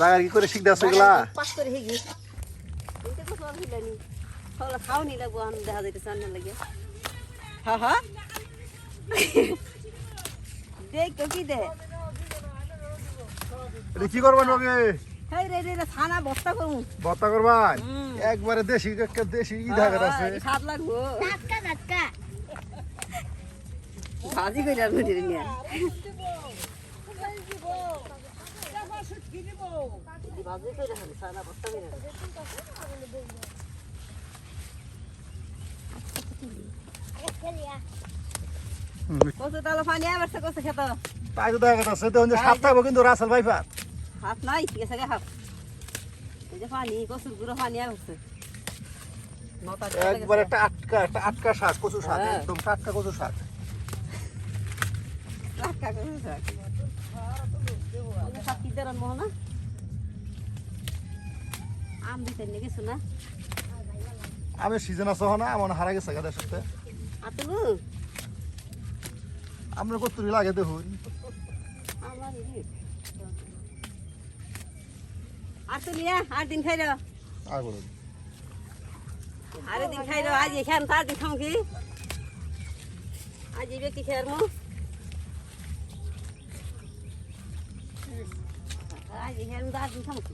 জায়গা কি করে শিখতে আছে এগুলা? পাস করে হেগি এইটা তো সব হিলানি সবলা খাওনি লাগবো আমি দেখা যাইতেছে আন্নার লাগে। দেখ তো কি দে। এটা কি করবেন ওকে হেই রে রে রে ছানা বস্তা করুন ভর্তা করবেন একবারে দেশি দেশি ই দেখা যাচ্ছে। স্বাদ লাগবো। টাটকা টাটকা ভাজি করে নিয়ে ভাজি করে খালি ছানা বস্তা করে কত তাহলে পানি আবার কত খেত তাই তো দেখা যাচ্ছে তো যে সাপ থাকব কিন্তু রাসেল ভাইফার হাত নাই ঠিক আছে হাত এই যে পানি কচুর গুঁড়ো পানি আসছে। একবার একটা আটকা একটা আটকা শাক কচু শাক হ্যাঁ। একদম টাটকা কচু শাক টাটকা কচু শাক। শাক কি দেরান মোহনা? আম দিতে নিয়ে গেছো না? আমি সিজন আছে না আমার হারা গেছে গাদের সাথে আতলু আমরা কত লাগে দেখুন। আমার আর দিন খাই আর বলুন আর দিন খাই দাও আজ এখান তার দিন খাম কি? আজ এই ব্যক্তি খেয়ার মো। আজ এখান তার দিন খাম কি?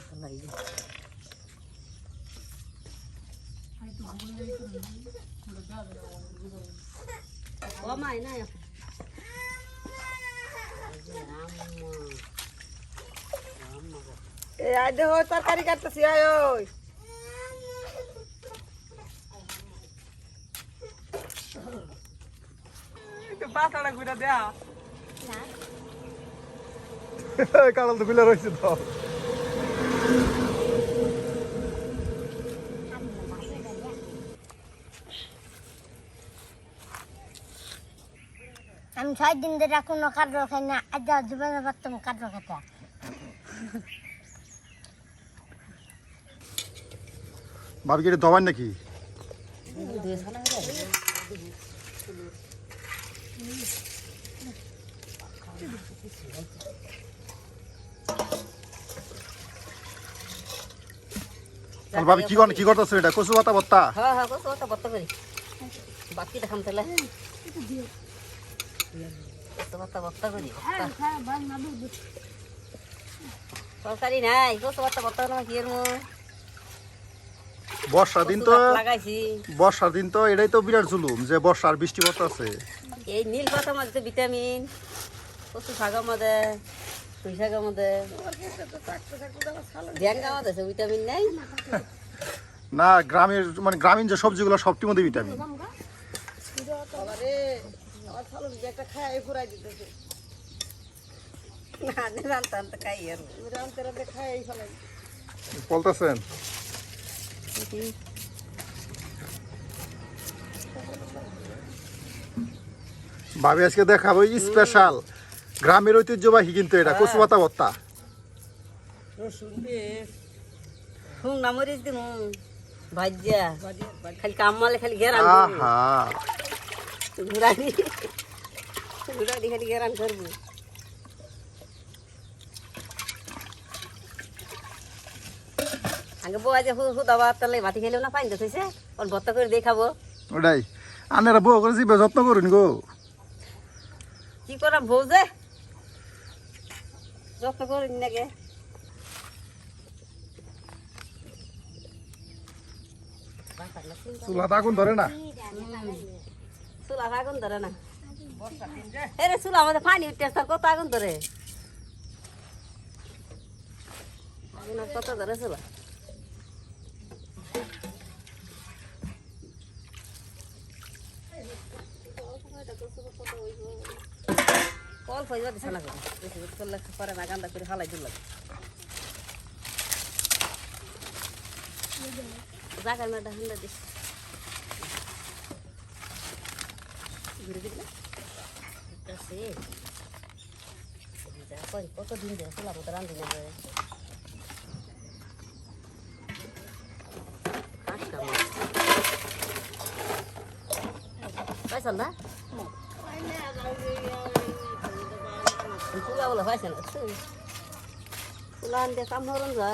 খেলনা চিজ ও মাই না এ আজ দেখো তরকারি কাটতেছি আয় ওই। পাতাটা ঘুরে দেয়া। কারণ তো বিলে রয়েছে তো। আমি ছয় দিন ধরে কোনো কাঠর খাই না আজ জীবনে পারতাম কাঠর খেতে। ভাবি কি এটা দবান নাকি? তাহলে ভাবি কি কি করতেছে এটা? কচু পাতা ভর্তা? হ্যাঁ হ্যাঁ কত ওটা বত্তা করি। বাকি দেখাম তাহলে। কত বত্তা বত্তা করি তরকারি নাই বত্তা বত্তা না কি এর মো বর্ষার দিন তো লাগাইছি। বর্ষার দিন তো এটাই তো বিরাট জুলুম যে বর্ষার বৃষ্টি আছে এই নীল পাতার মধ্যে ভিটামিন কচু শাকের মধ্যে পুঁই শাকের মধ্যে। ঢ্যাঙ্গা মধ্যে আছে ভিটামিন নাই। না গ্রামের মানে গ্রামীণ যে সবজিগুলো সবটির মধ্যে ভিটামিন। বাবারে বলতেছেন ভাবি আজকে দেখাবো স্পেশাল গ্রামের ঐতিহ্যবাহী কিন্তু এটা কচু পাতা ভর্তা। খালি ঘুরানি ঘুরানি খালি গেরান করব। আগে বউ আজ হু দাবা তাহলে ভাতি খেলেও না পাইন থইছে ওর ভর্তা করে দেখাবো। ওটাই। আনেরা বউ করে জিবে যত্ন করুন গো। কি করাম বউ যে? যত্ন করিনি নাকি? চুলা আগুন ধরে না? চুলা আগুন ধরে না। এ চুলা আমাদের পানি উঠতে কত আগুন ধরে? আগুন কত ধরে চুলা? অল্প যাবে ছানা করে বেশি করলে পরে না গান্দা করে হালাই দিল জাগার মেয়েটা হান্ডা দিস। কত দিন ধরে খোলা মতো রান্ধি না পাইছাল না? পোলা বলে পাইছাল পোলা আনতে কাম ধরুন যা।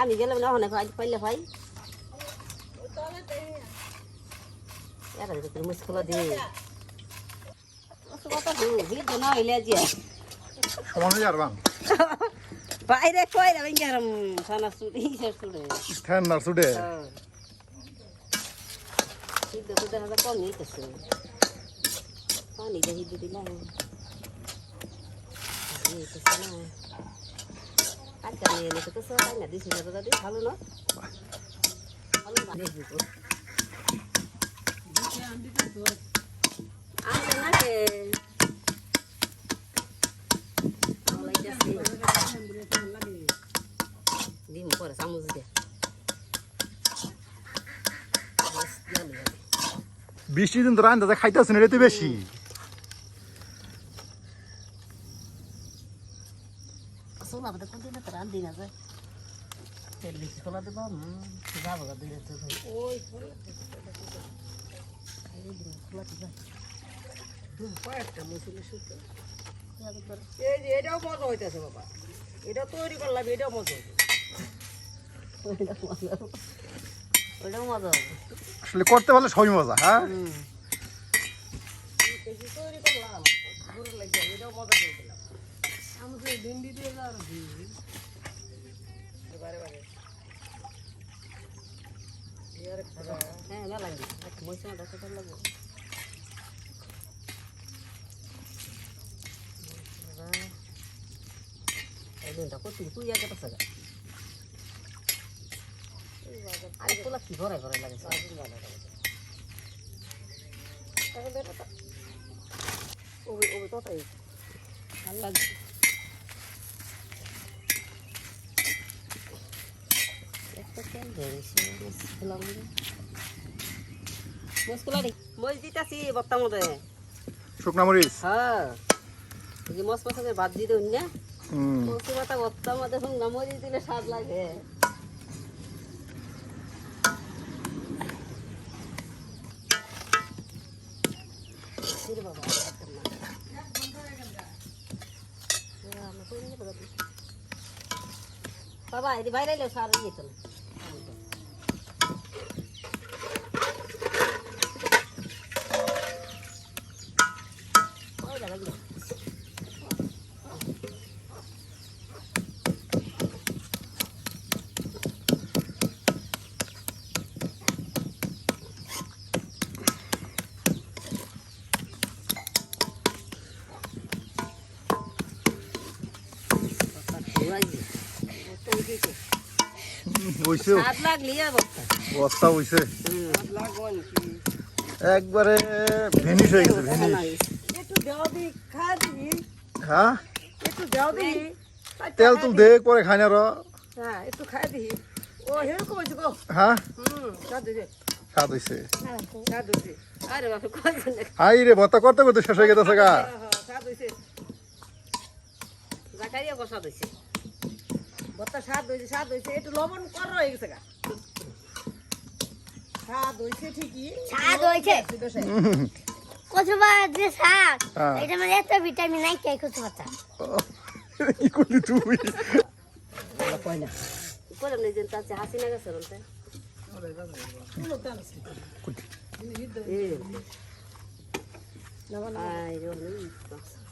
আমি গেলাম না ওখানে পাইলে ভাই। মুশকিল দিয়ে না হয়ে বাইরে কই রে বেঙ্গারাম সানা সুড়ি ইসের সুড়ে ফ্যান না সুডে সিদ্ধ তো দেখা কম নিতেছে। পানি দেখি দিদি না দিম পরে চামচ দিয়ে। বৃষ্টি দিন তো রান্না খাইতেছে না এটাতে বেশি সোনা বলে কোন দিন তো রান্ধি না যায় তেল বেশি দেব? ওই খোলা কয়েকটা এই যে এটাও মজা হইতেছে বাবা। এটা তৈরি করলাম এটাও মজা ওইটাও মজা হবে আসলে করতে পারলে সবই মজা হ্যাঁ? তৈরি করলাম এটাও মজা করে দিলাম ভিন্ডি দিয়ে হ্যাঁ না লাগবে তোলা কি ঘরে ঘরে লাগে ওই ওই কথাই ভালো লাগছে একটা তেল ধরেছে মুসকুলা মুসকুলা রে মই দিতাছি বত্তা মধ্যে শুকনা মরিচ? হ্যাঁ। মস দিয়ে না পাতা মধ্যে দিলে স্বাদ লাগে বাবা একদম না। এ, আমরা কই নিয়ে বসে আছি। বাবা এদি বাইরে সার চলে বস্তা হইছে একবারে হয়ে গেছে দি হ্যাঁ দি। তেল তুল খাই না র। হ্যাঁ হ্যাঁ? স্বাদ হইছে হাই রে করতে করতে শেষ হয়ে গেছে গা হ্যাঁ হ্যাঁ স্বাদ হয়েছে জাকারিয়া বসা দিছে ভর্তা স্বাদ হয়েছে স্বাদ হয়েছে একটু লবণ কর হয়ে গেছে গা। স্বাদ হয়েছে ঠিকই স্বাদ হয়েছে। বেশি কচু পাতা যে শাক হ্যাঁ। এটা মানে এত ভিটামিন নাই কে কচু পাতা। কি করলি তুই? কয় না। যে তার হাসি না গেছে বলতে। এ আই রে নেই আমি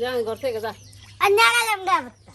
যা আমি ঘর থেকে যা। আইনা গেলাম গা বাত্তা